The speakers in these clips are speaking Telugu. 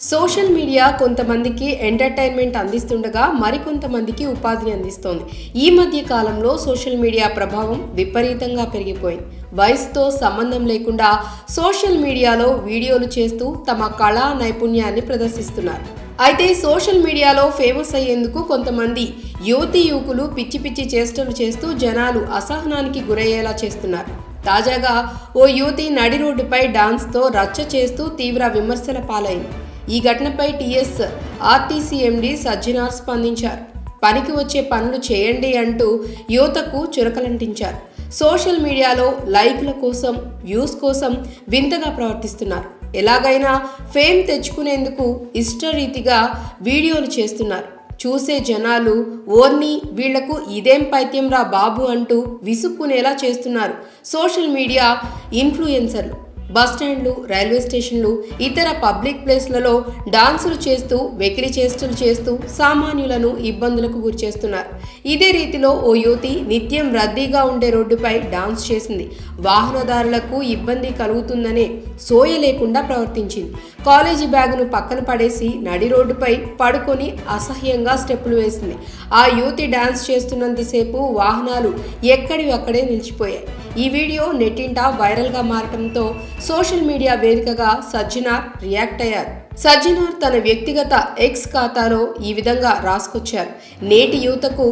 సోషల్ మీడియా కొంతమందికి ఎంటర్టైన్మెంట్ అందిస్తుండగా మరికొంతమందికి ఉపాధిని అందిస్తోంది. ఈ మధ్య కాలంలో సోషల్ మీడియా ప్రభావం విపరీతంగా పెరిగిపోయింది. వయసుతో సంబంధం లేకుండా సోషల్ మీడియాలో వీడియోలు చేస్తూ తమ కళా నైపుణ్యాన్ని ప్రదర్శిస్తున్నారు. అయితే సోషల్ మీడియాలో ఫేమస్ అయ్యేందుకు కొంతమంది యువతి యువకులు పిచ్చి పిచ్చి చేష్టలు చేస్తూ జనాలు అసహనానికి గురయ్యేలా చేస్తున్నారు. తాజాగా ఓ యువతి నడి రోడ్డుపై డాన్స్తో రచ్చ చేస్తూ తీవ్ర విమర్శల పాలైంది. ఈ ఘటనపై టీఎస్ ఆర్టీసీ ఎండీ సజ్జనార్ స్పందించారు. పనికి వచ్చే పనులు చేయండి అంటూ యువతకు చురకలంటించారు. సోషల్ మీడియాలో లైక్ల కోసం వ్యూస్ కోసం వింతగా ప్రవర్తిస్తున్నారు. ఎలాగైనా ఫేమ్ తెచ్చుకునేందుకు ఇష్టరీతిగా వీడియోలు చేస్తున్నారు. చూసే జనాలు ఓర్ని వీళ్ళకు ఇదేం పైత్యం రా బాబు అంటూ విసుక్కునేలా చేస్తున్నారు సోషల్ మీడియా ఇన్ఫ్లుయెన్సర్లు. బస్ స్టాండ్లు రైల్వే స్టేషన్లు ఇతర పబ్లిక్ ప్లేస్లలో డాన్సులు చేస్తూ వెకిలి చేష్టలు చేస్తూ సామాన్యులను ఇబ్బందులకు గురిచేస్తున్నారు ఇదే రీతిలో ఓ యువతి నిత్యం రద్దీగా ఉండే రోడ్డుపై డాన్స్ చేసింది. వాహనదారులకు ఇబ్బంది కలుగుతుందనే సోయ లేకుండా ప్రవర్తించింది. కాలేజీ బ్యాగును పక్కన పడేసి నడి రోడ్డుపై పడుకొని అసహ్యంగా స్టెప్పులు వేసింది. ఆ యువతి డాన్స్ చేస్తున్నంతసేపు వాహనాలు ఎక్కడివి అక్కడే నిలిచిపోయాయి. ఈ వీడియో నెట్టింట వైరల్గా మారటంతో సోషల్ మీడియా వేదికగా సజ్జనార్ రియాక్ట్ అయ్యారు. సజ్జనార్ తన వ్యక్తిగత ఎక్స్ ఖాతాలో ఈ విధంగా రాసుకొచ్చారు. నేటి యువతకు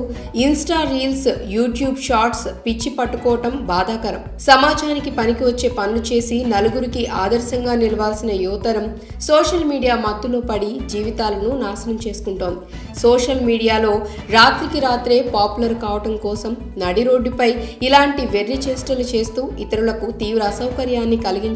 ఇన్స్టా రీల్స్ యూట్యూబ్ షార్ట్స్ పిచ్చి పట్టుకోవటం బాధాకరం. సమాజానికి పనికి వచ్చే పనులు చేసి నలుగురికి ఆదర్శంగా నిలవాల్సిన యువతరం సోషల్ మీడియా మత్తులో పడి జీవితాలను నాశనం చేసుకుంటోంది. సోషల్ మీడియాలో రాత్రికి రాత్రే పాపులర్ కావటం కోసం నడి రోడ్డుపై ఇలాంటి వెర్రి చేష్టలు చేస్తూ ఇతరులకు తీవ్ర అసౌకర్యాన్ని కలిగించారు